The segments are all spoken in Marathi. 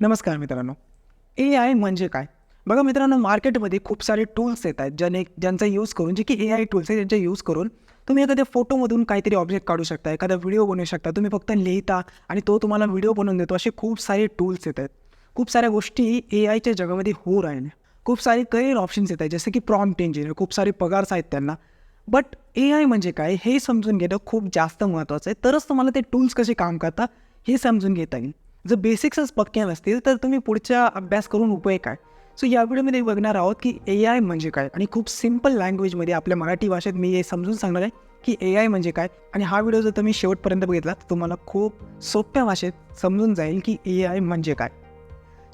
नमस्कार मित्रांनो. ए आय म्हणजे काय? बघा मित्रांनो मार्केटमध्ये खूप सारे टूल्स येत आहेत ज्याने ज्यांचा यूज करून जे की ए आय टूल्स आहे त्यांचा यूज करून तुम्ही एखाद्या फोटोमधून काहीतरी ऑब्जेक्ट काढू शकता एखादा व्हिडिओ बनवू शकता. तुम्ही फक्त लिहिता आणि तो तुम्हाला व्हिडिओ बनवून देतो. असे खूप सारे टूल्स येत आहेत. खूप साऱ्या गोष्टी ए आयच्या जगामध्ये होऊ राहिल्या. खूप सारे करिअर ऑप्शन्स येत आहेत जसे की प्रॉम्प्ट इंजिनियर खूप सारे पगार्स आहेत त्यांना. बट ए आय म्हणजे काय? हे समजून घेणं खूप जास्त महत्त्वाचं आहे. तरच तुम्हाला ते टूल्स कसे काम करतात हे समजून घेता येईल. जर बेसिक्सच पक्क्या नसतील तर तुम्ही पुढच्या अभ्यास करून उपयोग काय? सो या व्हिडिओमध्ये बघणार आहोत की ए आय म्हणजे काय? आणि खूप सिंपल लँग्वेजमध्ये आपल्या मराठी भाषेत मी हे समजून सांगणार आहे की ए आय म्हणजे काय? आणि हा व्हिडिओ जर तुम्ही शेवटपर्यंत बघितला तर तुम्हाला खूप सोप्या भाषेत समजून जाईल की ए आय म्हणजे काय.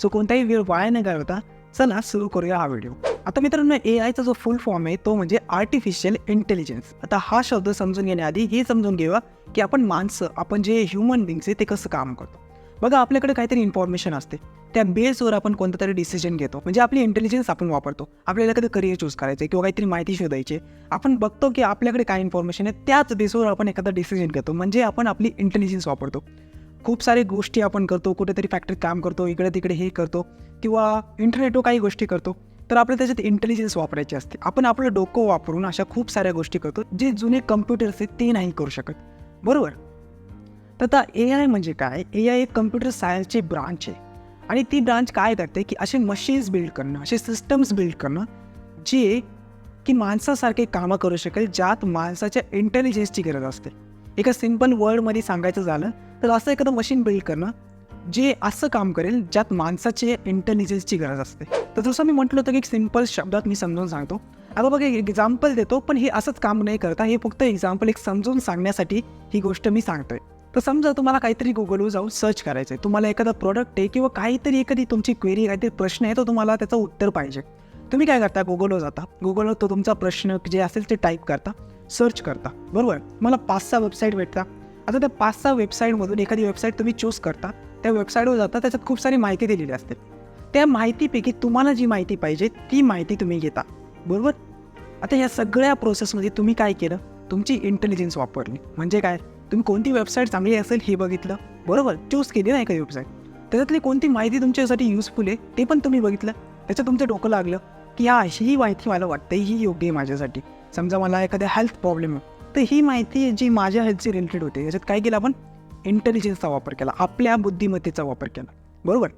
सो कोणताही वेळ वाया न घालवता चला सुरू करूया हा व्हिडिओ आता मित्रांनो ए आयचा जो फुल फॉर्म आहे तो म्हणजे आर्टिफिशियल इंटेलिजन्स आता हा शब्द समजून घेण्याआधी हे समजून घेऊया की आपण माणसं आपण जे ह्युमन बिंग्स आहे ते कसं काम करतो. बघा आपल्याकडे काहीतरी इन्फॉर्मेशन असते. त्या बेसवर आपण कोणतं तरी डिसिजन घेतो. म्हणजे आपली इंटेलिजन्स आपण वापरतो. आपल्याला कधी करिअर चूज करायचं किंवा काहीतरी माहिती शोधायची आपण बघतो की आपल्याकडे काय इन्फॉर्मेशन आहे त्याच बेसवर आपण एखादा डिसिजन घेतो. म्हणजे आपण आपली इंटेलिजन्स वापरतो. खूप सारे गोष्टी आपण करतो कुठेतरी फॅक्टरीत काम करतो इकडे तिकडे हे करतो किंवा इंटरनेटवर काही गोष्टी करतो तर आपल्या त्याच्यात इंटेलिजन्स वापरायची असते. आपण आपलं डोकं वापरून अशा खूप साऱ्या गोष्टी करतो जे जुने कम्प्युटर्स आहेत ते नाही करू शकत. बरोबर? तर आता ए आय म्हणजे काय? ए आय एक कम्प्युटर सायन्सची ब्रांच आहे. आणि ती ब्रांच काय करते की असे मशीन्स बिल्ड करणं असे सिस्टम्स बिल्ड करणं जे की माणसासारखे कामं करू शकेल ज्यात माणसाच्या इंटेलिजन्सची गरज असते. एका सिंपल वर्डमध्ये सांगायचं झालं तर असं एखादं मशीन बिल्ड करणं जे असं काम करेल ज्यात माणसाचे इंटेलिजन्सची गरज असते. तर जसं मी म्हटलं होतं की एक सिंपल शब्दात मी समजून सांगतो. आता बघा एक एक्झाम्पल देतो पण हे असंच काम नाही करता हे फक्त एक्झाम्पल एक समजून सांगण्यासाठी ही गोष्ट मी सांगतोय. तर समजा तुम्हाला काहीतरी गुगलवर जाऊन सर्च करायचं आहे तुम्हाला एखादा प्रोडक्ट आहे किंवा काहीतरी एखादी तुमची क्वेरी काहीतरी प्रश्न आहे तो तुम्हाला त्याचं उत्तर पाहिजे. तुम्ही काय करता? गुगलवर जाता. गुगलवर तो तुमचा प्रश्न जे असेल ते टाईप करता. सर्च करता. बरोबर? मला पाच सहा वेबसाईट भेटता. आता त्या पाच सहा वेबसाईटमधून एखादी वेबसाईट तुम्ही चूज करता. त्या वेबसाईटवर जाता. त्याच्यात खूप सारी माहिती दिलेली असते. त्या माहितीपैकी तुम्हाला जी माहिती पाहिजे ती माहिती तुम्ही घेता. बरोबर? आता या सगळ्या प्रोसेसमध्ये तुम्ही काय केलं? तुमची इंटेलिजन्स वापरली. म्हणजे काय? तुम्ही कोणती वेबसाईट चांगली असेल हे बघितलं. बरोबर? चूज केली ना एखादी वेबसाईट त्याच्यातली कोणती माहिती तुमच्यासाठी युजफुल आहे ते पण तुम्ही बघितलं. त्याचं तुमचं डोकं लागलं की हा ही माहिती मला वाटते ही योग्य आहे माझ्यासाठी. समजा मला एखाद्या हेल्थ प्रॉब्लेम आहे तर ही माहिती जी माझ्या हेल्थशी रिलेटेड होते याच्यात काय केलं आपण? इंटेलिजन्सचा वापर केला आपल्या बुद्धिमत्तेचा वापर केला. बरोबर?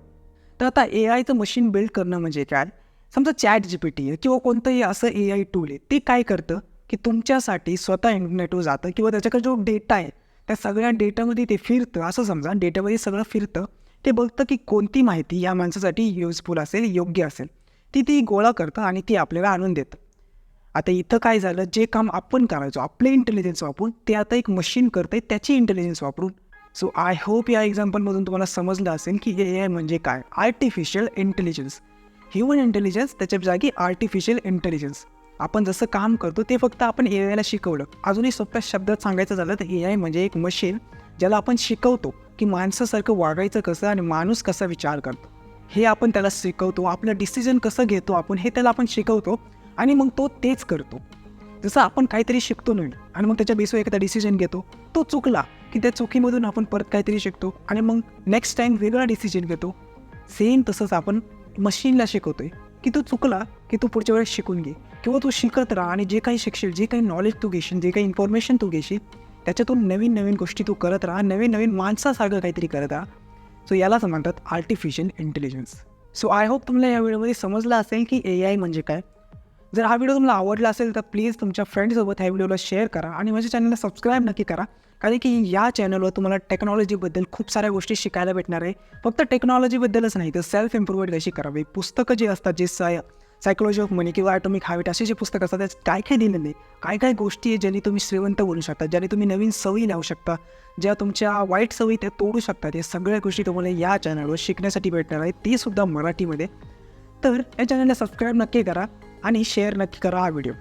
तर आता ए आयचं मशीन बिल्ड करणं म्हणजे काय? समजा चॅट जी पी टी आहे किंवा कोणतंही असं ए आय टूल आहे ते काय करतं? की तुमच्यासाठी स्वतः इंटरनेटवर जातं किंवा त्याच्याकडे जो डेटा आहे त्या सगळ्या डेटामध्ये ते फिरतं असं समजा. डेटामध्ये सगळं फिरतं ते बघतं की कोणती माहिती या माणसासाठी युजफुल असेल योग्य असेल. ती ती गोळा करतं आणि ती आपल्याला आणून देतं. आता इथं काय झालं? जे काम आपण करायचो आपले इंटेलिजन्स वापरून ते आता एक मशीन करतं आहे त्याची इंटेलिजन्स वापरून. सो आय होप या एक्झाम्पलमधून तुम्हाला समजलं असेल की ए आय म्हणजे काय? आर्टिफिशियल इंटेलिजन्स ह्युमन इंटेलिजन्स त्याच्या जागी आर्टिफिशियल इंटेलिजन्स आपण जसं काम करतो ते फक्त आपण ए आयला शिकवलं. अजूनही सोप्या शब्दात सांगायचं झालं तर ए आय म्हणजे एक मशीन ज्याला आपण शिकवतो की माणसासारखं वागायचं कसं आणि माणूस कसा विचार करतो. हे आपण त्याला शिकवतो आपलं डिसिजन कसं घेतो आपण हे त्याला आपण शिकवतो आणि मग तो तेच करतो. जसं आपण काहीतरी शिकतो नाही आणि मग त्याच्या बेसवर एखादा डिसिजन घेतो तो चुकला की त्या चुकीमधून आपण परत काहीतरी शिकतो आणि मग नेक्स्ट टाईम वेगळा डिसिजन घेतो. सेम तसंच आपण मशीनला शिकवतोय की तू चुकला की तू पुढच्या वेळेस शिकून घे. किंवा तू शिकत राहा आणि जे काही शिकशील जे काही नॉलेज तू घेशील जे काही इन्फॉर्मेशन तू घेशील त्याच्यातून नवीन नवीन गोष्टी तू करत राहा नवीन नवीन माणसासारखं काहीतरी करत राहा. सो यालाच म्हणतात artificial intelligence so I hope तुम्हाला या व्हिडिओमध्ये समजलं असेल की ए आय म्हणजे काय. जर हा व्हिडिओ तुम्हाला आवडला असेल तर प्लीज तुमच्या फ्रेंडसोबत ह्या व्हिडिओला शेअर करा आणि माझ्या चॅनलला सबस्क्राईब नक्की करा. कारण की या चॅनलवर तुम्हाला टेक्नॉलॉजीबद्दल खूप साऱ्या गोष्टी शिकायला भेटणार आहे. फक्त टेक्नॉलॉजीबद्दलच नाही तर सेल्फ इम्प्रुव्हमेंट कशी करावी? पुस्तकं जी असतात जे साय सायकोलॉजी ऑफ मनी किंवा ॲटॉमिक हॅबिट असे जे पुस्तक असतात त्यात काय काय दिलेलं आहे? काय काय गोष्टी आहे ज्याने तुम्ही श्रीमंत बोलू शकता ज्याने तुम्ही नवीन सवयी लावू शकता ज्या तुमच्या वाईट सवयी त्या तोडू शकतात या सगळ्या गोष्टी तुम्हाला या चॅनलवर शिकण्यासाठी भेटणार आहेत. ती सुद्धा मराठीमध्ये. तर या चॅनलला सबस्क्राईब नक्की करा आणि शेअर नक्की करा हा व्हिडिओ